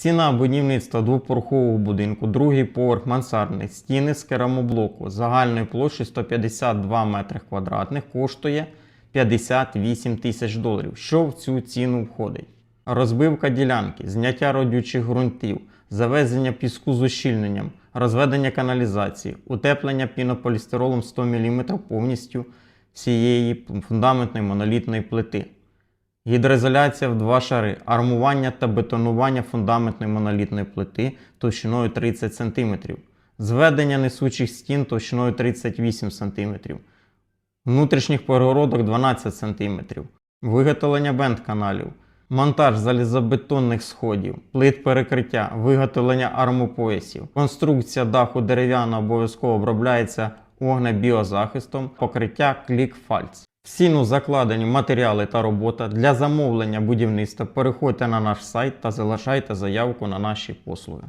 Ціна будівництва двопорохового будинку, другий поверх мансардний, стіни з керамоблоку загальною площею 152 метри квадратних коштує 58 тисяч доларів. Що в цю ціну входить? Розбивка ділянки, зняття родючих ґрунтів, завезення піску з ущільненням, розведення каналізації, утеплення пінополістиролом 100 мм повністю всієї фундаментної монолітної плити. Гідроізоляція в два шари, армування та бетонування фундаментної монолітної плити товщиною 30 см, зведення несучих стін товщиною 38 см, внутрішніх перегородок 12 см, виготовлення бенд-каналів, монтаж залізобетонних сходів, плит перекриття, виготовлення армопоясів, конструкція даху дерев'яна обов'язково обробляється вогнебіозахистом, покриття клік-фальц. В ціну закладені матеріали та робота. Для замовлення будівництва переходьте на наш сайт та залишайте заявку на наші послуги.